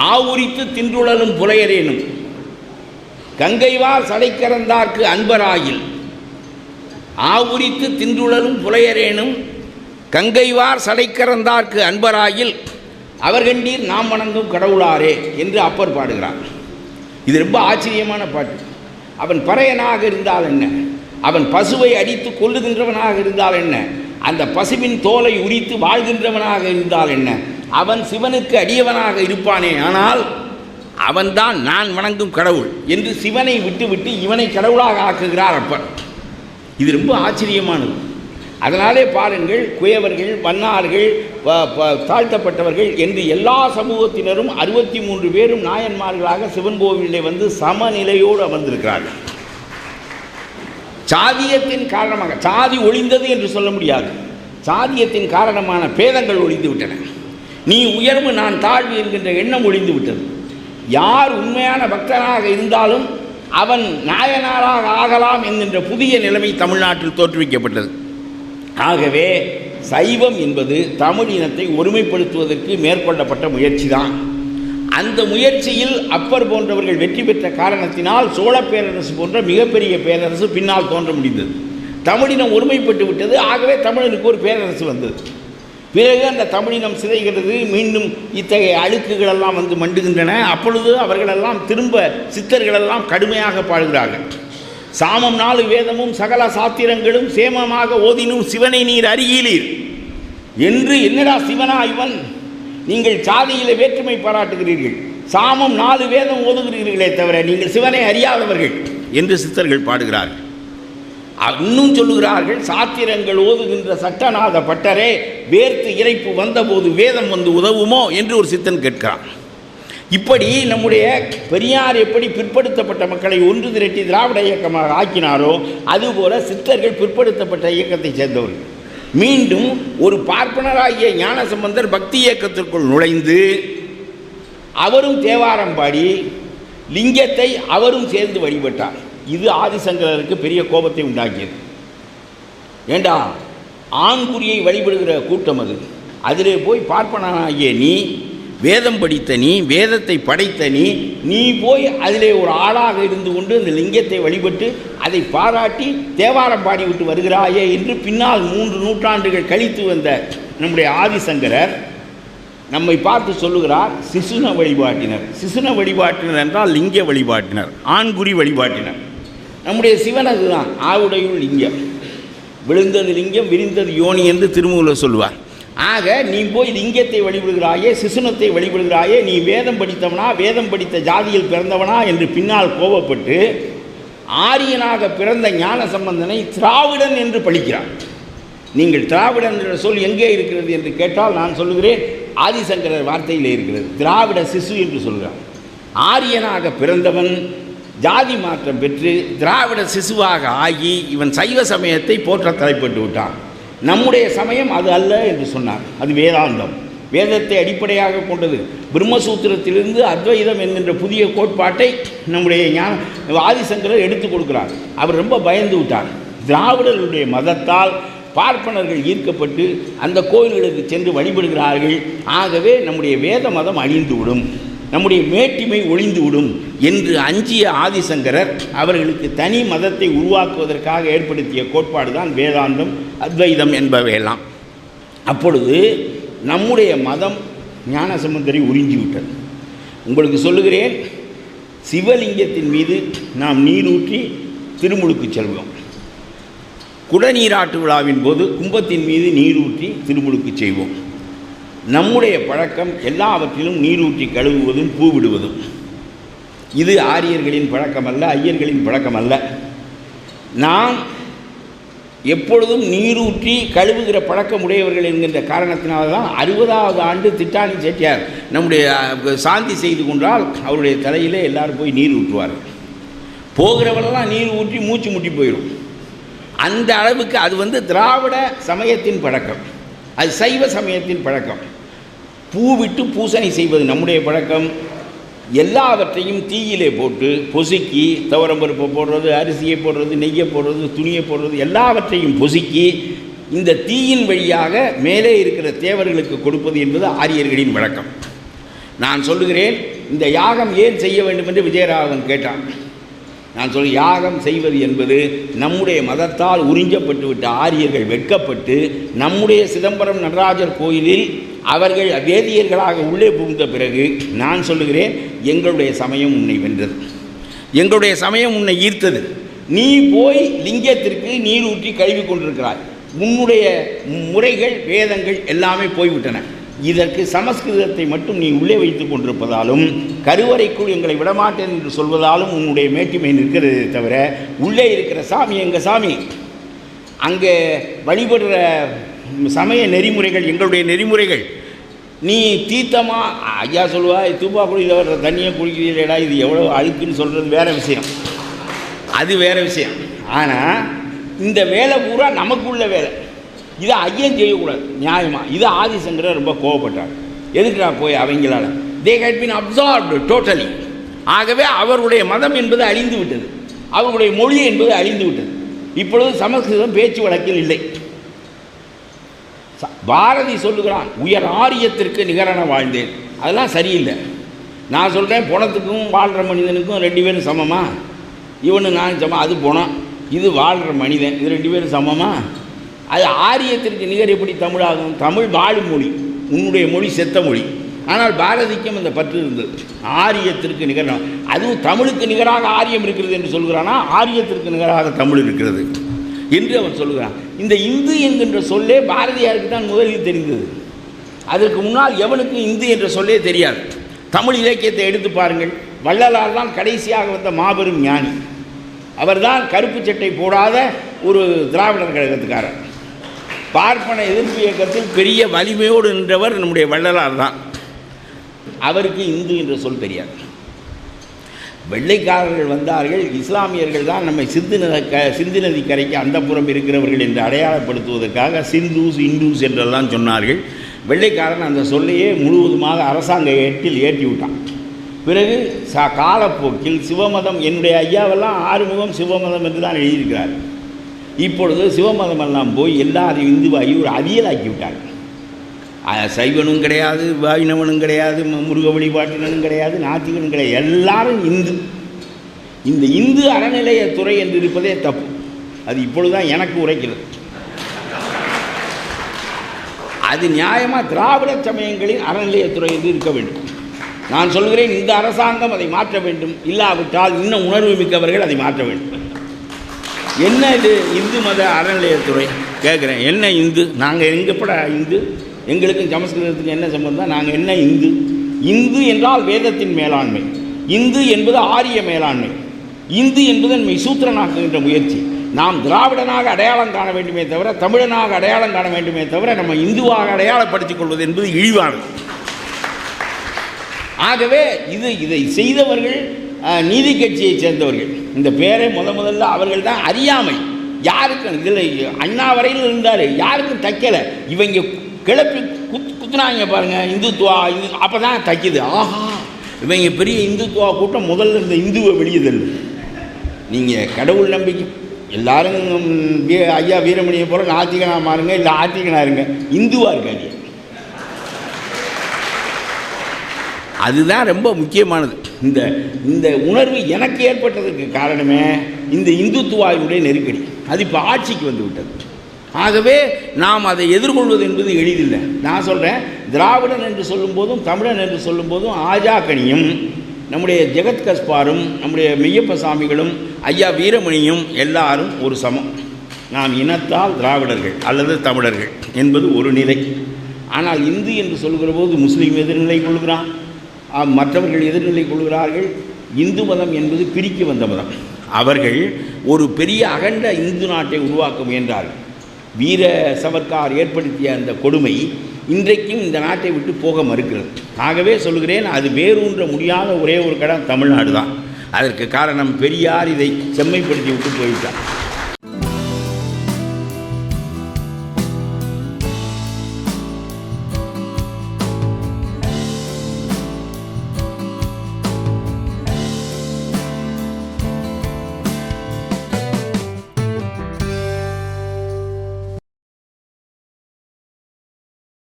ஆவுரித்து தின்றுழலும் புலையரேனும் கங்கைவார் சடைக்கரந்தார்க்கு அன்பராயில். ஆவுரித்து தின்றுழலும் புலையரேனும் கங்கைவார் சடைக்கரந்தார்க்கு அன்பராயில். அவர்கண்டீர் நாம் வணங்கும் கடவுளாரே என்று அப்பர் பாடுகிறார். இது ரொம்ப ஆச்சரியமான பாட்டு. அவன் பறையனாக இருந்தால் என்ன? அவன் பசுவை அடித்து கொல்லுகின்றவனாக இருந்தால் என்ன? அந்த பசுவின் தோலை உரித்து வாழ்கின்றவனாக இருந்தால் என்ன? அவன் சிவனுக்கு அடியவனாக இருப்பானே ஆனால் அவன்தான் நான் வணங்கும் கடவுள் என்று சிவனை விட்டுவிட்டு இவனை கடவுளாக ஆக்குகிறார் அப்பன். இது ரொம்ப ஆச்சரியமானது. அதனாலே பாருங்கள் குயவர்கள் மன்னார்கள் ப- ப- தாழ்த்தப்பட்டவர்கள் என்று எல்லா சமூகத்தினரும் அறுபத்தி மூன்று பேரும் நாயன்மார்களாக சிவன் கோவிலிலே வந்து சமநிலையோடு அமர்ந்திருக்கிறார்கள். சாதியத்தின் காரணமாக சாதி ஒளிந்தது என்று சொல்ல முடியாது. சாதியத்தின் காரணமான பேதங்கள் ஒளிந்து விட்டன. நீ உயர்வு நான் தாழ்வு என்கின்ற எண்ணம் ஒழிந்து விட்டது. யார் உண்மையான பக்தனாக இருந்தாலும் அவன் நாயனாராக ஆகலாம் என்கின்ற புதிய நிலைமை தமிழ்நாட்டில் தோற்றுவிக்கப்பட்டது. ஆகவே சைவம் என்பது தமிழ் இனத்தை ஒருமைப்படுத்துவதற்கு மேற்கொள்ளப்பட்ட முயற்சி தான் அந்த முயற்சியில் அப்பர் போன்றவர்கள் வெற்றி பெற்ற காரணத்தினால் சோழ பேரரசு போன்ற மிகப்பெரிய பேரரசு பின்னால் தோன்ற முடிந்தது. தமிழினம் ஒருமைப்பட்டு விட்டது. ஆகவே தமிழனுக்கு ஒரு பேரரசு வந்தது. பிறகு அந்த தமிழினம் சிதைகிறது மீண்டும் இத்தகைய அழுக்குகளெல்லாம் வந்து மண்டுகின்றன. அப்பொழுது அவர்களெல்லாம் திரும்ப சித்தர்களெல்லாம் கடுமையாக பாடுகிறார்கள். சாமம் நாலு வேதமும் சகல சாத்திரங்களும் சேமமாக ஓதினும் சிவனை நீர் அறியீலீர் என்று என்னடா சிவனா இவன்? நீங்கள் சாதியில் வேற்றுமை பாராட்டுகிறீர்கள். சாமம் நாலு வேதம் ஓதுகிறீர்களே தவிர நீங்கள் சிவனை அறியாதவர்கள் என்று சித்தர்கள் பாடுகிறார்கள். இன்னும் சொல்லுகிறார்கள் சாத்திரங்கள் ஓதுகின்ற சட்டநாத பட்டரே வேர்த்து இறைப்பு வந்தபோது வேதம் வந்து உதவுமோ என்று ஒரு சித்தன் கேட்கிறான். இப்படி நம்முடைய பெரியார் எப்படி பிற்படுத்தப்பட்ட மக்களை ஒன்று திரட்டி திராவிட இயக்கமாக ஆக்கினாரோ அதுபோல சித்தர்கள் பிற்படுத்தப்பட்ட இயக்கத்தைச் சேர்ந்தவர்கள். மீண்டும் ஒரு பார்ப்பனராகிய ஞானசம்பந்தர் பக்தி இயக்கத்திற்குள் நுழைந்து அவரும் தேவாரம் பாடி லிங்கத்தை அவரும் சேர்ந்து வழிபட்டார். இது ஆதிசங்கரருக்கு பெரிய கோபத்தை உண்டாக்கியது. ஏண்டா? ஆண்குறியை வழிபடுகிற கூட்டம் அது. அதிலே போய் பார்ப்பனாகிய நீ வேதம் படித்த நீ வேதத்தை படைத்த நீ நீ போய் அதிலே ஒரு ஆளாக இருந்து கொண்டு இந்த லிங்கத்தை வழிபட்டு அதை பாராட்டி தேவாரம் பாடி விட்டு வருகிறாயே என்று பின்னால் மூன்று நூற்றாண்டுகள் கழித்து வந்த நம்முடைய ஆதிசங்கரர் நம்மை பார்த்து சொல்லுகிறார் சிசுன வழிபாட்டினர். சிசுன வழிபாட்டினர் என்றால் லிங்க வழிபாட்டினர் ஆண்குறி வழிபாட்டினர். நம்முடைய சிவன் அதுதான். ஆவுடையுள் லிங்கம். விழுந்தது லிங்கம் விரிந்தது யோனி என்று திருமூலர் சொல்லுவார் ஆக நீ போய் லிங்கத்தை வழிபடுகிறாயே சிசுனத்தை வழிபடுகிறாயே நீ வேதம் படித்தவனா வேதம் படித்த ஜாதியில் பிறந்தவனா என்று பின்னால் கோபப்பட்டு ஆரியனாக பிறந்த ஞான சம்பந்தனை திராவிடன் என்று பழிக்கிறான் நீங்கள் திராவிடன் என்ற சொல் எங்கே இருக்கிறது என்று கேட்டால் நான் சொல்லுகிறேன் ஆதிசங்கரர் வார்த்தையில் இருக்கிறது. திராவிட சிசு என்று சொல்கிறான் ஆரியனாக பிறந்தவன் ஜாதி மாற்றம் பெற்று திராவிட சிசுவாக ஆகி இவன் சைவ சமயத்தை போற்ற தலைப்பட்டு விட்டான். நம்முடைய சமயம் அது அல்ல என்று சொன்னார் அது வேதாந்தம். வேதத்தை அடிப்படையாக கொண்டது. பிரம்மசூத்திரத்திலிருந்து அத்வைதம் என்கின்ற புதிய கோட்பாட்டை நம்முடைய ஞான ஆதிசங்கரர் எடுத்துக் கொடுக்கிறார். அவர் ரொம்ப பயந்து விட்டார். திராவிடர்களுடைய மதத்தால் பார்ப்பனர்கள் ஈர்க்கப்பட்டு அந்த கோயில்களுக்கு சென்று வழிபடுகிறார்கள். ஆகவே நம்முடைய வேத மதம் அழிந்துவிடும். நம்முடைய மேட்டிமை ஒழிந்துவிடும் என்று அஞ்சிய ஆதிசங்கரர் அவர்களுக்கு தனி மதத்தை உருவாக்குவதற்காக ஏற்படுத்திய கோட்பாடு தான் வேதாந்தம் அத்வைதம் என்பவையெல்லாம். அப்பொழுது நம்முடைய மதம் ஞானசமுந்தரை உறிஞ்சிவிட்டது. உங்களுக்கு சொல்லுகிறேன் சிவலிங்கத்தின் மீது நாம் நீரூற்றி திருமுழுக்கு செல்வோம். குடநீராட்டு விழாவின் போது கும்பத்தின் மீது நீரூற்றி திருமுழுக்கு செய்வோம். நம்முடைய பழக்கம் எல்லாவற்றிலும் நீரூற்றி கழுவுவதும் பூவிடுவதும். இது ஆரியர்களின் பழக்கம் அல்ல ஐயர்களின் பழக்கம் அல்ல நாம் எப்பொழுதும் நீரூற்றி கழுவுகிற பழக்கம் உடையவர்கள் என்கின்ற காரணத்தினால்தான் அறுபதாவது ஆண்டு திட்டாணி செட்டியார் நம்முடைய சாந்தி செய்து கொண்டால் அவருடைய தலையிலே எல்லாரும் போய் நீர் ஊற்றுவார் போகிறவரெல்லாம் நீர் ஊற்றி மூச்சு முட்டி போயிடும். அந்த அளவுக்கு அது வந்து திராவிட சமயத்தின் பழக்கம். அது சைவ சமயத்தின் பழக்கம். பூ விட்டு பூசணி செய்வது நம்முடைய பழக்கம். எல்லாவற்றையும் தீயிலே போட்டு பொசுக்கி துவரம்பருப்பை போடுறது அரிசியை போடுறது நெய்யை போடுறது துணியை போடுறது எல்லாவற்றையும் பொசுக்கி இந்த தீயின் வழியாக மேலே இருக்கிற தேவர்களுக்கு கொடுப்பது என்பது ஆரியர்களின் வழக்கம். நான் சொல்லுகிறேன் இந்த யாகம் ஏன் செய்ய வேண்டும் என்று விஜயராகவன் கேட்டான். நான் சொல்ல யாகம் செய்வது என்பது நம்முடைய மதத்தால் உறிஞ்சப்பட்டு விட்ட ஆரியர்கள் வெட்கப்பட்டு நம்முடைய சிதம்பரம் நடராஜர் கோயிலில் அவர்கள் வேதியர்களாக உள்ளே புகுந்த பிறகு நான் சொல்லுகிறேன் எங்களுடைய சமயம் உன்னை வென்றது. எங்களுடைய சமயம் உன்னை ஈர்த்தது. நீ போய் லிங்கத்திற்கு நீர் ஊற்றி கழுவி கொண்டிருக்கிறாய். உன்னுடைய முறைகள் வேதங்கள் எல்லாமே போய்விட்டன. இதற்கு சமஸ்கிருதத்தை மட்டும் நீ உள்ளே வைத்துக் கொண்டிருப்பதாலும் கருவறைக்குள் எங்களை விடமாட்டேன் என்று சொல்வதாலும் உன்னுடைய மேட்டுமை நிற்கிறதே தவிர உள்ளே இருக்கிற சாமி எங்கள் சாமி? அங்கே வழிபடுற சமய நெறிமுறைகள் எங்களுடைய நெறிமுறைகள். நீ தீர்த்தமா ஐயா சொல்லுவா தூப்பா குடியில் வர்ற தண்ணியை குடிக்கிறீடா இது எவ்வளோ அழுக்குன்னு சொல்கிறது வேற விஷயம். அது வேற விஷயம். ஆனால் இந்த வேலை பூரா நமக்குள்ள வேலை. இதை ஐயன் செய்யக்கூடாது. நியாயமாக இது ஆதிசங்கரர் ரொம்ப கோவப்பட்டார். எதுக்குடா போய் அவங்களால? They hate been absorbed totally ஆகவே அவருடைய மதம் என்பது அழிந்து விட்டது. அவருடைய மொழி என்பது அழிந்து விட்டது. இப்பொழுது சமஸ்கிருதம் பேச்சு வழக்கில் இல்லை. ச- பாரதி சொல்லுகிறான் உயர் ஆரியத்திற்கு நிகரான வாழ்ந்தேன். அதெல்லாம் சரியில்லை. நான் சொல்கிறேன் புணத்துக்கும் வாழ்கிற மனிதனுக்கும் ரெண்டு பேரும் சமமா? இவனு நான் சமம் அது புணம் இது வாழ்கிற மனிதன் இது ரெண்டு பேரும் சமமா? அது ஆரியத்திற்கு நிகர் எப்படி தமிழாகும்? தமிழ் வாழும் மொழி உன்னுடைய மொழி செத்த மொழி. ஆனால் பாரதிக்கும் அந்த பற்று இருந்தது. ஆரியத்திற்கு நிகரான அதுவும் தமிழுக்கு நிகராக ஆரியம் இருக்கிறது என்று சொல்கிறானா? ஆரியத்திற்கு நிகராக தமிழ் இருக்கிறது என்று அவன் சொல்லுகிறான் இந்த இந்து என்கின்ற சொல்லே பாரதியாருக்கு தான் முதலில் தெரிந்தது. அதற்கு முன்னால் எவனுக்கு இந்து என்ற சொல்லே தெரியாது. தமிழ் இலக்கியத்தை எடுத்து பாருங்கள். வள்ளலார் தான் கடைசியாக வந்த மாபெரும் ஞானி. அவர்தான் கருப்பு சட்டை போடாத ஒரு திராவிடர் கழகத்துக்காரர். பார்ப்பன எதிர்ப்பு இயக்கத்தில் பெரிய வலிமையோடு நின்றவர் நம்முடைய வள்ளலார் தான். அவருக்கு இந்து என்ற சொல் தெரியாது. வெள்ளைக்காரர்கள் வந்தார்கள் இஸ்லாமியர்கள் தான் நம்மை சிந்து நத க சிந்து நதி கரைக்கு அந்தப்புறம் இருக்கிறவர்கள் என்று அடையாளப்படுத்துவதற்காக சிந்துஸ் இந்துஸ் என்றெல்லாம் சொன்னார்கள். வெள்ளைக்காரன் அந்த சொல்லையே முழுவதுமாக அரசாங்க ஏட்டில் ஏற்றி விட்டான். பிறகு ச காலப்போக்கில் சிவமதம் என்னுடைய ஐயாவெல்லாம் ஆறுமுகம் சிவமதம் என்று தான் எழுதியிருக்கிறார் இப்பொழுது சிவமதமெல்லாம் போய் எல்லாரையும் இந்துவாகி ஒரு அவியலாக்கி விட்டார்கள் சைவனும் கிடையாது வைணவனும் கிடையாது முருக வழிபாட்டினனும் கிடையாது நாத்திகனும் கிடையாது. எல்லாரும் இந்து. இந்த இந்து அறநிலையத்துறை என்று இருப்பதே தப்பு. அது இப்பொழுதுதான் எனக்கு உரைக்கிறது. அது நியாயமாக திராவிட சமயங்களின் அறநிலையத்துறை என்று இருக்க வேண்டும். நான் சொல்கிறேன் இந்த அரசாங்கம் அதை மாற்ற வேண்டும். இல்லாவிட்டால் இன்னும் உணர்வு மிக்கவர்கள் அதை மாற்ற வேண்டும். என்ன இது இந்து மத அறநிலையத்துறை? கேட்குறேன் என்ன இந்து? நாங்கள் எங்கப்பட இந்து? எங்களுக்கும் சமஸ்கிருதத்துக்கு என்ன சம்பந்தம்? நாங்கள் என்ன இந்து? இந்து என்றால் வேதத்தின் மேலாண்மை. இந்து என்பது ஆரிய மேலாண்மை. இந்து என்பது நம்மை சூத்திரனாக்குகின்ற முயற்சி. நாம் திராவிடனாக அடையாளம் காண வேண்டுமே தவிர தமிழனாக அடையாளம் காண வேண்டுமே தவிர நம்ம இந்துவாக அடையாளப்படுத்திக் கொள்வது என்பது இழிவானது. ஆகவே இது இதை செய்தவர்கள் நீதி கட்சியைச் சேர்ந்தவர்கள். இந்த பேரை முத முதல்ல அவர்கள் தான் அறியாமை. யாருக்கும் இதில் அண்ணா வரையில் இருந்தார். யாருக்கும் தைக்கலை. இவங்க கிளப்பி குத் குத்துனாங்க பாருங்கள் இந்துத்துவா இந்து அப்போ தான் தைக்குது. ஆஹா. இவங்க பெரிய இந்துத்துவா கூட்டம் முதல்ல இந்த இந்துவை வெளியுதல். நீங்கள் கடவுள் நம்பிக்கை. எல்லாரும் வீ- ஐயா வீரமணியை போல நாத்திகனாக மாறுங்க இல்லை ஆத்திகனாக இருங்க. இந்துவாக இருக்காங்க அதுதான் ரொம்ப முக்கியமானது. இந்த இந்த உணர்வு எனக்கு ஏற்பட்டதற்கு காரணமே இந்த இந்துத்துவாயுடைய நெருக்கடி. அது இப்போ ஆட்சிக்கு வந்து விட்டது. ஆகவே நாம் அதை எதிர்கொள்வது என்பது எளிதில்லை. நான் சொல்கிறேன் திராவிடன் என்று சொல்லும்போதும் தமிழன் என்று சொல்லும்போதும் ஆஜாக்கணியும் நம்முடைய ஜெகத் கஸ்பாரும் நம்முடைய மெய்யப்ப சாமிகளும் ஐயா வீரமணியும் எல்லாரும் ஒரு சமம். நாம் இனத்தால் திராவிடர்கள் அல்லது தமிழர்கள் என்பது ஒரு நிலை. ஆனால் இந்து என்று சொல்கிற போது முஸ்லீம் எதிர்நிலை கொள்கிறான். மற்றவர்கள் எதிர்நிலை கொள்கிறார்கள். இந்து மதம் என்பது பிரிக்க வந்த மதம். அவர்கள் ஒரு பெரிய அகண்ட இந்து நாட்டை உருவாக்க முயன்றார்கள் வீர சவர்க்கார் ஏற்படுத்திய அந்த கொடுமை இன்றைக்கும் இந்த நாட்டை விட்டு போக மறுக்கிறது. ஆகவே சொல்கிறேன் அது வேரூன்ற முடியாத ஒரே ஒரு கடம் தமிழ்நாடு தான். அதற்கு காரணம் பெரியார் இதை செம்மைப்படுத்தி விட்டு போயிட்டார்